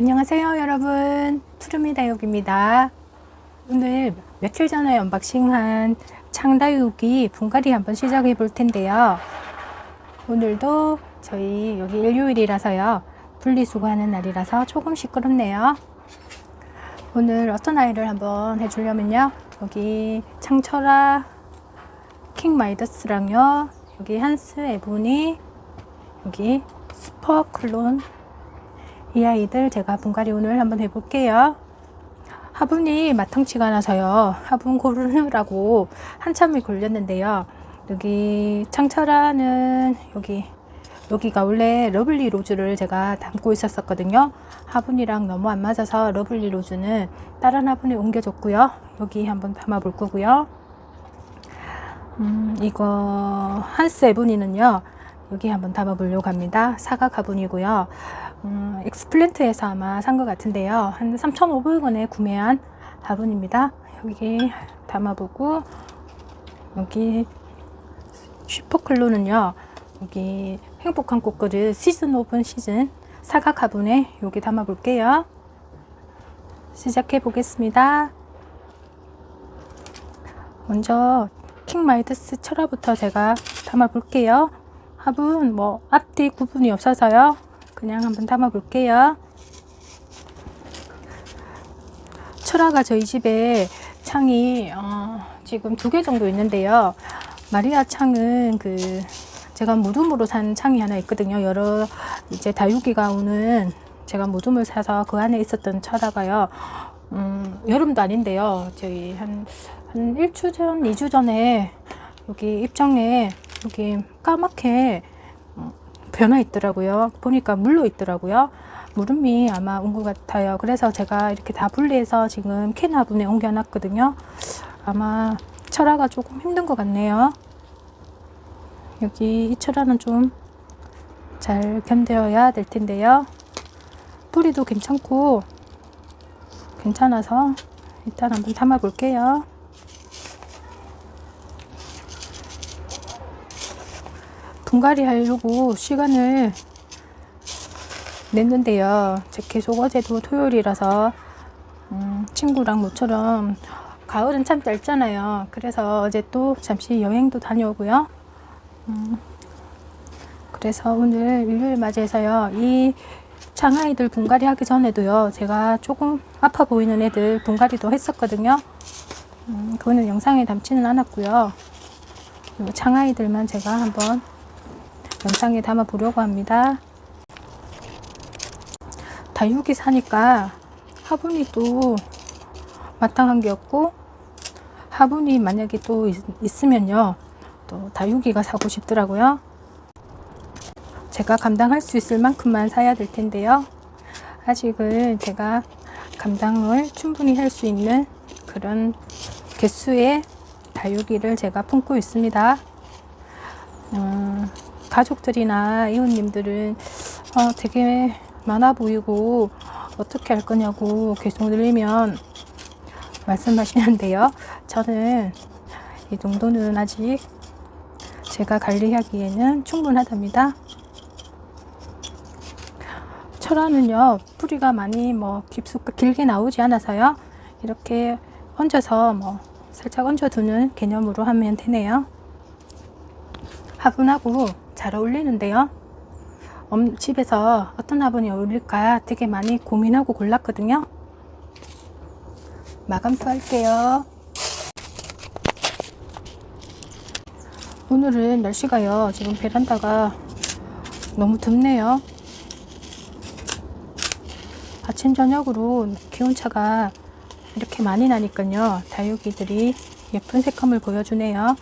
안녕하세요 여러분. 푸르미다육입니다. 오늘 며칠 전에 언박싱한 창다육이 분갈이 한번 시작해 볼 텐데요. 오늘도 저희 여기 일요일이라서요. 분리수거하는 날이라서 조금 시끄럽네요. 오늘 어떤 아이를 한번 해주려면요? 여기 창철아 킹마이더스랑요. 여기 한스 에보니 여기 슈퍼 클론 이 아이들 제가 분갈이 오늘 한번 해볼게요. 화분이 마땅치가 않아서요. 화분 고르느라고 한참을 걸렸는데요. 여기 창철아는 여기 여기가 원래 러블리 로즈를 제가 담고 있었었거든요. 화분이랑 너무 안 맞아서 러블리 로즈는 다른 화분에 옮겨줬고요. 여기 한번 담아 볼 거고요. 음, 이거 에보니는요. 여기 한번 담아 보려고 합니다. 사각 화분이고요. 음, 엑스플랜트에서 아마 산 것 같은데요. 한 3,500원에 구매한 화분입니다. 여기 담아보고 여기 슈퍼클로는요. 여기 행복한 꽃그릇 시즌 오븐 시즌 사각 화분에 여기 담아 볼게요. 시작해 보겠습니다. 먼저 킹마이드스 철화부터 제가 담아 볼게요. 화분 뭐 앞뒤 구분이 없어서요. 그냥 한번 담아 볼게요. 철화가 저희 집에 창이 어, 지금 두 개 정도 있는데요. 마리아 창은 그 제가 무덤으로 산 창이 하나 있거든요. 여러 이제 다육이가 오는 제가 무덤을 사서 그 안에 있었던 철화가요. 음, 여름도 아닌데요. 저희 한, 한 1주 전, 2주 전에 여기 입장에 여기 까맣게 어, 변화 있더라고요. 보니까 물로 있더라고요. 물음이 아마 온 것 같아요. 그래서 제가 이렇게 다 분리해서 지금 캔 화분에 옮겨놨거든요. 아마 철화가 조금 힘든 것 같네요. 여기 이 철화는 좀 잘 견뎌야 될 텐데요. 뿌리도 괜찮고 괜찮아서 일단 한번 담아 볼게요. 분갈이 하려고 시간을 냈는데요. 제 계속 어제도 토요일이라서 음, 친구랑 모처럼 가을은 참 짧잖아요. 그래서 어제 또 잠시 여행도 다녀오고요. 음, 그래서 오늘 일요일 맞이해서요. 이 장아이들 분갈이 하기 전에도요. 제가 조금 아파 보이는 애들 분갈이도 했었거든요. 음, 그거는 영상에 담지는 않았고요. 이 장아이들만 제가 한번 영상에 담아 보려고 합니다. 다육이 사니까 화분이 또 마땅한 게 없고 화분이 만약에 또 있, 있으면요 또 다육이가 사고 싶더라고요. 제가 감당할 수 있을 만큼만 사야 될 텐데요. 아직은 제가 감당을 충분히 할 수 있는 그런 개수의 다육이를 제가 품고 있습니다. 음, 가족들이나 이웃님들은 어, 되게 많아 보이고 어떻게 할 거냐고 계속 늘리면 말씀하시는데요. 저는 이 정도는 아직 제가 관리하기에는 충분하답니다. 철화는요 뿌리가 많이 뭐 깊숙 길게 나오지 않아서요 이렇게 얹어서 뭐 살짝 얹어두는 개념으로 하면 되네요. 화분하고 잘 어울리는데요. 음, 집에서 어떤 화분이 어울릴까 되게 많이 고민하고 골랐거든요. 마감도 할게요. 오늘은 날씨가요. 지금 베란다가 너무 덥네요. 아침 저녁으로 기온차가 이렇게 많이 나니까요. 다육이들이 예쁜 색감을 보여주네요.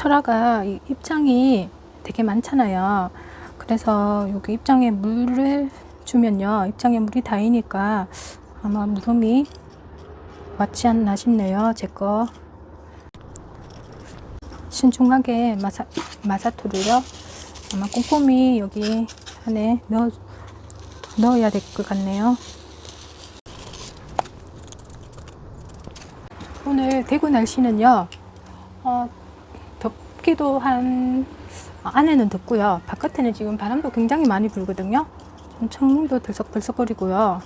철화가 입장이 되게 많잖아요. 그래서 여기 입장에 물을 주면요. 입장에 물이 닿으니까 아마 무덤이 맞지 않나 싶네요. 제 거. 신중하게 마사, 마사토를요. 아마 꼼꼼히 여기 안에 넣어, 넣어야 될 것 같네요. 오늘 대구 날씨는요. 어, 덥기도 한 안에는 덥고요. 바깥에는 지금 바람도 굉장히 많이 불거든요. 좀 창문도 들썩들썩거리고요.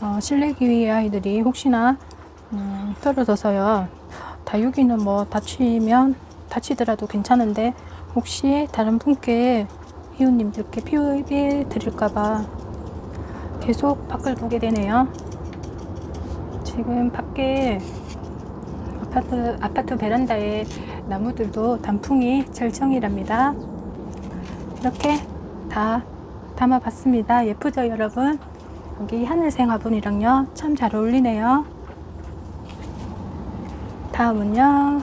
어, 실내기 아이들이 혹시나 음, 떨어져서요. 다육이는 뭐 다치면 다치더라도 괜찮은데 혹시 다른 분께 이웃님들께 피해 드릴까봐 계속 밖을 보게 되네요. 지금 밖에 아파트, 아파트 베란다에 나무들도 단풍이 절정이랍니다. 이렇게 다 담아봤습니다. 예쁘죠, 여러분? 여기 하늘색 화분이랑요, 참 잘 어울리네요. 다음은요,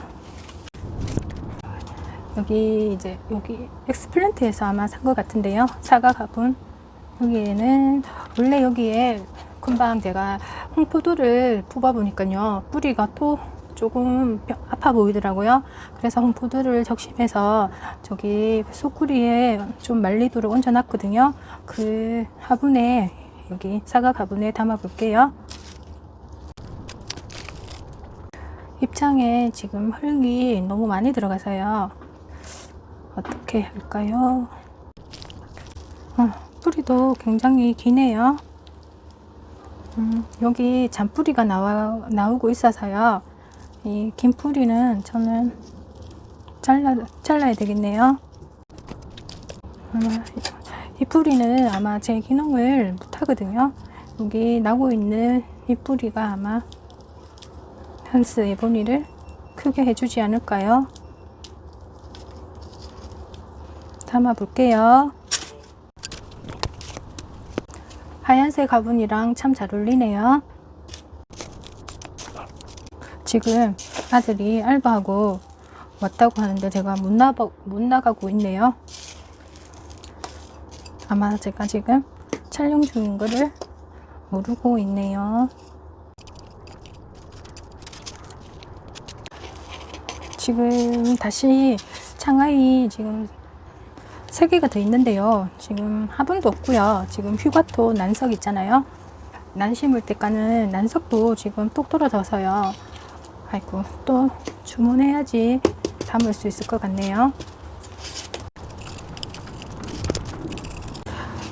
여기 이제, 여기 엑스플랜트에서 아마 산 것 같은데요. 사과 화분. 여기에는, 원래 여기에 금방 제가 홍포도를 뽑아보니까요, 뿌리가 또 조금 뼈- 아파 보이더라고요. 그래서 홍포도를 적심해서 저기 소쿠리에 좀 말리도록 얹어놨거든요. 그 화분에 여기 사각 화분에 담아 볼게요. 입장에 지금 흙이 너무 많이 들어가서요. 어떻게 할까요? 어, 뿌리도 굉장히 기네요. 음, 여기 잔뿌리가 나와, 나오고 있어서요. 이긴 뿌리는 저는 잘라, 잘라야 되겠네요. 아마 이 뿌리는 아마 제 기능을 못하거든요. 여기 나고 있는 이 뿌리가 아마 한스 에보니를 크게 해주지 않을까요? 담아 볼게요. 하얀색 화분이랑 참 잘 어울리네요. 지금 아들이 알바하고 왔다고 하는데 제가 못, 나가, 못 나가고 있네요. 아마 제가 지금 촬영 중인 거를 모르고 있네요. 지금 다시 창하이 지금 세 개가 더 있는데요. 지금 화분도 없고요. 지금 휴가토 난석 있잖아요. 난 심을 때 까는 난석도 지금 똑 떨어져서요. 아이고 또 주문해야지 담을 수 있을 것 같네요.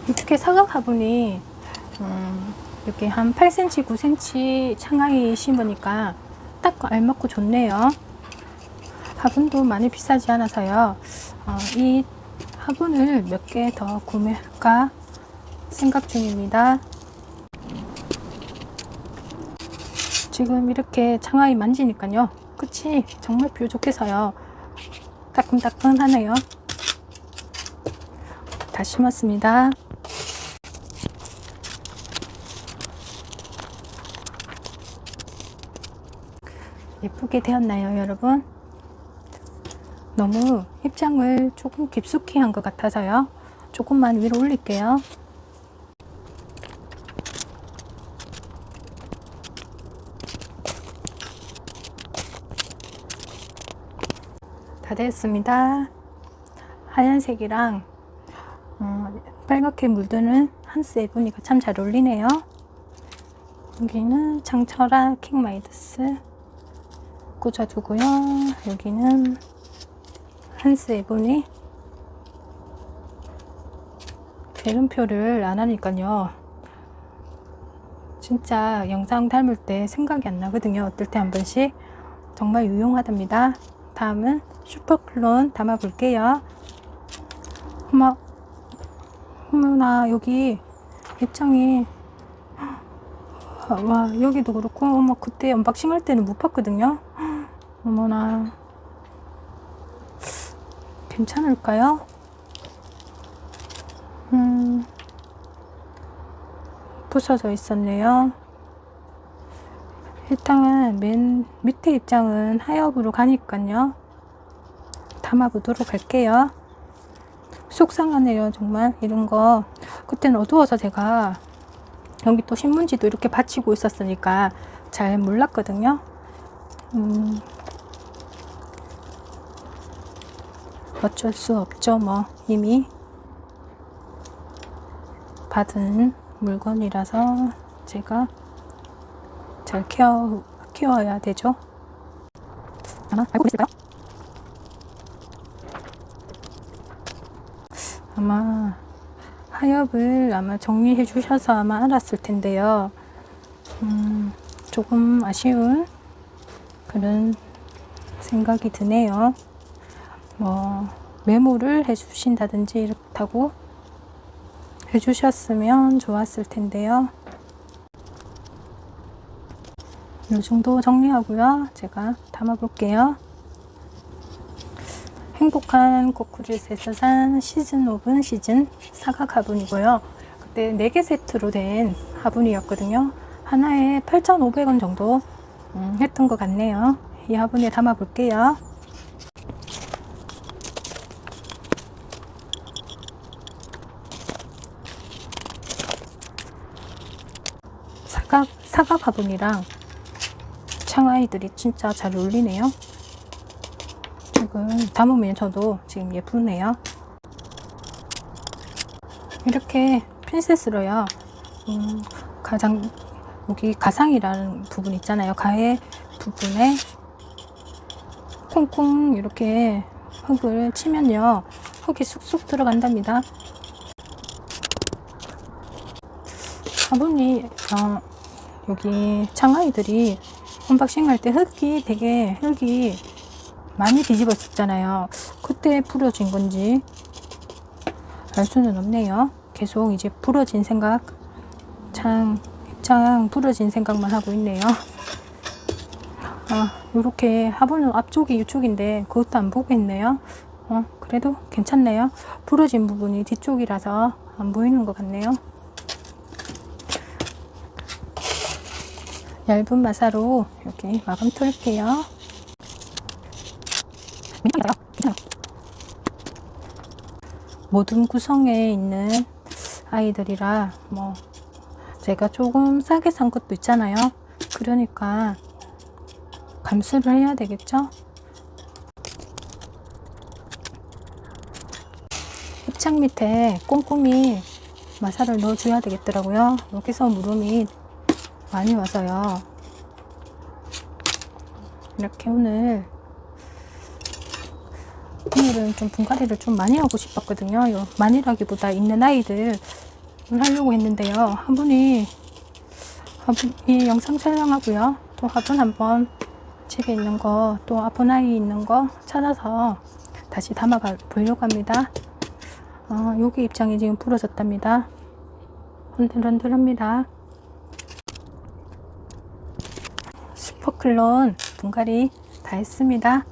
이렇게 사각 화분이 음, 이렇게 한 8cm, 9cm 창하이 심으니까 딱 알맞고 좋네요. 화분도 많이 비싸지 않아서요. 어, 이 화분을 몇 개 더 구매할까 생각 중입니다. 지금 이렇게 창하이 만지니까요. 끝이 정말 뾰족해서요. 따끈따끈하네요. 다 심었습니다. 예쁘게 되었나요, 여러분? 너무 입장을 조금 깊숙이 한 것 같아서요. 조금만 위로 올릴게요. 다 됐습니다. 하얀색이랑 어, 빨갛게 물드는 한스 에보니가 참 잘 어울리네요. 여기는 장철아 킹마이더스 꽂아두고요. 여기는 한스 에보니 대름표를 안 하니까요. 진짜 영상 닮을 때 생각이 안 나거든요. 어떨 때 한 번씩. 정말 유용하답니다. 다음은 슈퍼클론 담아 볼게요. 어머, 어머나, 여기 입장이. 와, 여기도 그렇고, 어머, 그때 언박싱 할 때는 못 봤거든요. 어머나. 괜찮을까요? 음, 부서져 있었네요. 일단은 맨 밑에 입장은 하엽으로 가니까요. 담아보도록 할게요. 속상하네요, 정말. 이런 거. 그때는 어두워서 제가 여기 또 신문지도 이렇게 받치고 있었으니까 잘 몰랐거든요. 음, 어쩔 수 없죠, 뭐. 이미 받은 물건이라서 제가 잘 키워, 키워야 되죠. 아마 알고 있을까요? 아마 하엽을 아마 정리해 주셔서 아마 알았을 텐데요. 음, 조금 아쉬운 그런 생각이 드네요. 뭐, 메모를 해 주신다든지 이렇다고 해 주셨으면 좋았을 텐데요. 이 정도 정리하고요. 제가 담아 볼게요. 행복한 코쿠리스에서 산 시즌 오븐 시즌 사각 화분이고요. 그때 4개 세트로 된 화분이었거든요. 하나에 8,500원 정도 음, 했던 것 같네요. 이 화분에 담아 볼게요. 사각, 사각 화분이랑 창아이들이 진짜 잘 어울리네요. 지금 담으면 저도 지금 예쁘네요. 이렇게 핀셋으로요. 음, 가장 여기 가상이라는 부분 있잖아요. 가해 부분에 콩콩 이렇게 흙을 치면요. 흙이 쑥쑥 들어간답니다. 화분이 어, 여기 창아이들이 언박싱 할 때 흙이 되게 흙이 많이 뒤집었었잖아요. 그때 부러진 건지 알 수는 없네요. 계속 이제 부러진 생각, 창, 입장 부러진 생각만 하고 있네요. 아, 요렇게 화분은 앞쪽이 이쪽인데 그것도 안 보고 있네요. 어, 그래도 괜찮네요. 부러진 부분이 뒤쪽이라서 안 보이는 것 같네요. 얇은 마사로 여기 마감 털게요. 모든 구성에 있는 아이들이라 뭐 제가 조금 싸게 산 것도 있잖아요. 그러니까 감수를 해야 되겠죠? 입창 밑에 꼼꼼히 마사를 넣어줘야 되겠더라고요. 여기서 무름이 많이 와서요. 이렇게 오늘 오늘은 좀 분갈이를 좀 많이 하고 싶었거든요. 요 많이라기보다 있는 아이들을 하려고 했는데요. 한 분이 화분이 영상 촬영하고요. 또 화분 한번 집에 있는 거, 또 아픈 아이 있는 거 찾아서 다시 담아 보려고 합니다. 어, 여기 입장이 지금 부러졌답니다. 흔들흔들합니다. 슈퍼클론 분갈이 다 했습니다.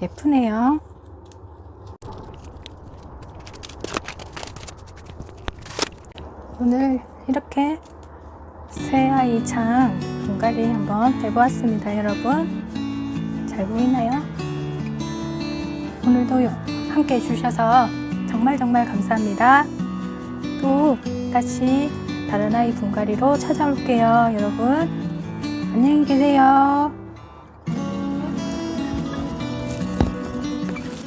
예쁘네요. 오늘 이렇게 새아이 창 분갈이 한번 해보았습니다, 여러분. 잘 보이나요? 오늘도 함께 해주셔서 정말 정말 감사합니다. 또 다시 다른 아이 분갈이로 찾아올게요, 여러분. 안녕히 계세요.